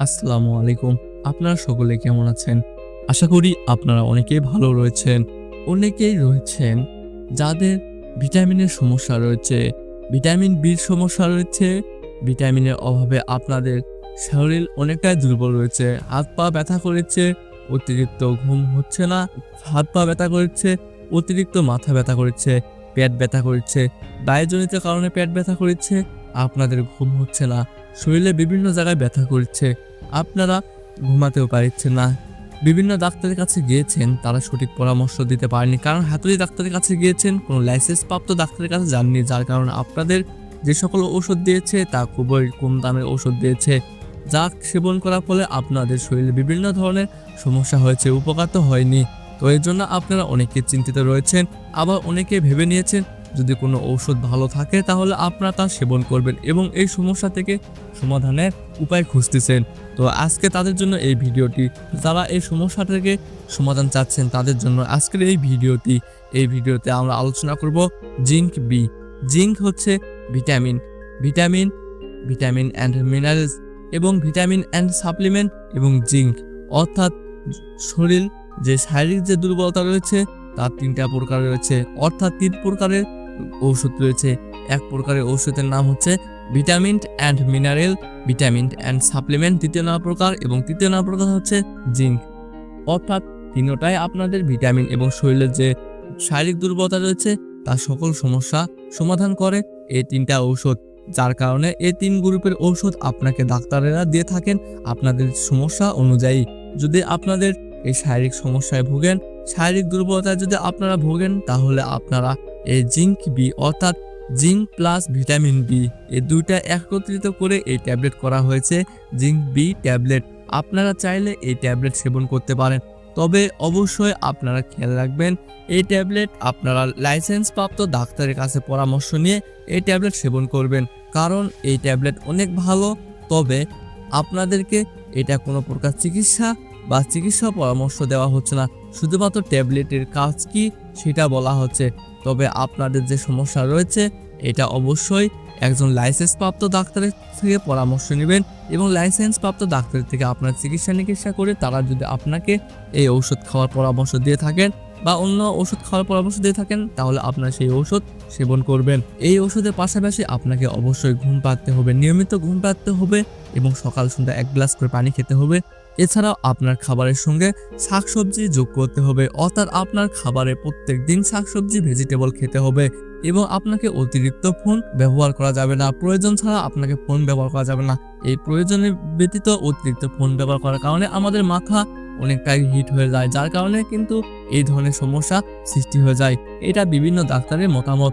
আসসালামু আলাইকুম। আপনারা সকলে কেমন আছেন? আশা করি আপনারা অনেকেই ভালো রয়েছেন। অনেকেই রয়েছেন যাদের ভিটামিনের সমস্যা রয়েছে। ভিটামিন বির সমস্যা রয়েছে। ভিটামিনের অভাবে আপনাদের শরীর অনেকটাই দুর্বল রয়েছে। হাত পা ব্যথা করেছে, অতিরিক্ত ঘুম হচ্ছে না, হাত পা ব্যথা করেছে, অতিরিক্ত মাথা ব্যথা করেছে, পেট ব্যথা করেছে বায়ুজনিত কারণে পেট ব্যথা করেছে আপনাদের ঘুম হচ্ছে না। শরীরে বিভিন্ন জায়গায় ব্যথা করছে। আপনারা ঘুমাতেও পারছেন না। বিভিন্ন ডাক্তারের কাছে গিয়েছেন, তারা সঠিক পরামর্শ দিতে পারেনি কারণ হাতুড়ি ডাক্তারের কাছে গিয়েছেন, কোনো লাইসেন্স প্রাপ্ত ডাক্তারের কাছে যাননি, যার কারণে আপনাদের যে সকল ওষুধ দিয়েছে, তা খুবই কম দামের ওষুধ দিয়েছে। যা সেবন করার ফলে আপনাদের শরীরে বিভিন্ন ধরনের সমস্যা হয়েছে, উপকার তো হয়নি। তো এর জন্য আপনারা অনেকে চিন্তিত রয়েছেন, আবার অনেকে ভেবে নিয়েছেন যদি কোনো ঔষধ ভালো থাকে, তাহলে আপনারা তা সেবন করবেন এবং এই সমস্যা থেকে সমাধানের উপায় খুঁজতেছেন। তো আজকে তাদের জন্য এই ভিডিওটি। যারা এই সমস্যা থেকে সমাধান চাচ্ছেন, তাদের জন্য আজকের এই ভিডিওটি। এই ভিডিওতে আমরা আলোচনা করব জিঙ্ক বি জিঙ্ক হচ্ছে vitamin. Vitamin vitamin and minerals এবং ভিটামিন অ্যান্ড সাপ্লিমেন্ট এবং জিঙ্ক। অর্থাৎ শরীর, যে শারীরিক যে দুর্বলতা রয়েছে, তার তিনটা প্রকার রয়েছে। অর্থাৎ তিন প্রকারের ঔষধ রয়েছে। এক প্রকারের ঔষধের নাম হচ্ছে vitamin and mineral, vitamin and supplement দ্বিতীয় নাম প্রকার এবং তৃতীয় নাম প্রকার হচ্ছে জিঙ্ক। অর্থাৎ তিনটাই আপনাদের ভিটামিন এবং শরীরের যে শারীরিক দুর্বলতা রয়েছে তার সকল সমস্যা সমাধান করে এই তিনটা ঔষধ। যার কারণে এই তিন গ্রুপের ঔষধ আপনাকে ডাক্তারেরা দিয়ে থাকেন আপনাদের সমস্যা অনুযায়ী। যদি আপনাদের এই শারীরিক সমস্যায় ভোগেন, শারীরিক দুর্বলতায় যদি আপনারা ভোগেন, তাহলে আপনারা এই জিঙ্ক বি অর্থাৎ জিঙ্ক প্লাস ভিটামিন বি এই দুইটা একত্রিত করে এই ট্যাবলেট করা হয়েছে, জিঙ্ক বি ট্যাবলেট। আপনারা চাইলে এই ট্যাবলেট সেবন করতে পারেন। তবে অবশ্যই আপনারা খেয়াল রাখবেন, এই ট্যাবলেট আপনারা লাইসেন্স প্রাপ্ত ডাক্তারের কাছে পরামর্শ নিয়ে এই ট্যাবলেট সেবন করবেন। কারণ এই ট্যাবলেট অনেক ভালো, তবে আপনাদেরকে এটা কোনো প্রকার চিকিৎসা বা চিকিৎসা পরামর্শ দেওয়া হচ্ছে না। শুধুমাত্র ট্যাবলেটের কাজ কি সেটা বলা হচ্ছে। তবে আপনাদের যে সমস্যা রয়েছে, এটা অবশ্যই একজন লাইসেন্স প্রাপ্ত ডাক্তারের থেকে পরামর্শ নেবেন এবং লাইসেন্স প্রাপ্ত ডাক্তারের থেকে আপনার চিকিৎসা নিকিৎসা করে তারা যদি আপনাকে এই ঔষধ খাওয়ার পরামর্শ দিয়ে থাকেন বা অন্য ওষুধ খাওয়ার পরামর্শ দিয়ে থাকেন, তাহলে আপনার সেই ওষুধ সেবন করবেন। এই ওষুধের পাশাপাশি আপনাকে অবশ্যই ঘুম পাড়তে হবে, নিয়মিত ঘুম পাড়তে হবে এবং সকাল সন্ধ্যা এক গ্লাস করে পানি খেতে হবে। এছাড়াও আপনার খাবারের সঙ্গে শাকসবজি যোগ করতে হবে, অর্থাৎ আপনার খাবারে প্রত্যেক দিন শাকসবজি ভেজিটেবল খেতে হবে এবং আপনাকে অতিরিক্ত ফোন ব্যবহার করা যাবে না, প্রয়োজন ছাড়া আপনাকে ফোন ব্যবহার করা যাবে না। এই প্রয়োজনের ব্যতীত অতিরিক্ত ফোন ব্যবহার করার কারণে আমাদের মাথা অনেকটাই হিট হয়ে যায়। যার কারণে কিন্তু এই ধরনের সমস্যা সৃষ্টি হয়ে যায়। এটা বিভিন্ন ডাক্তারের মতামত।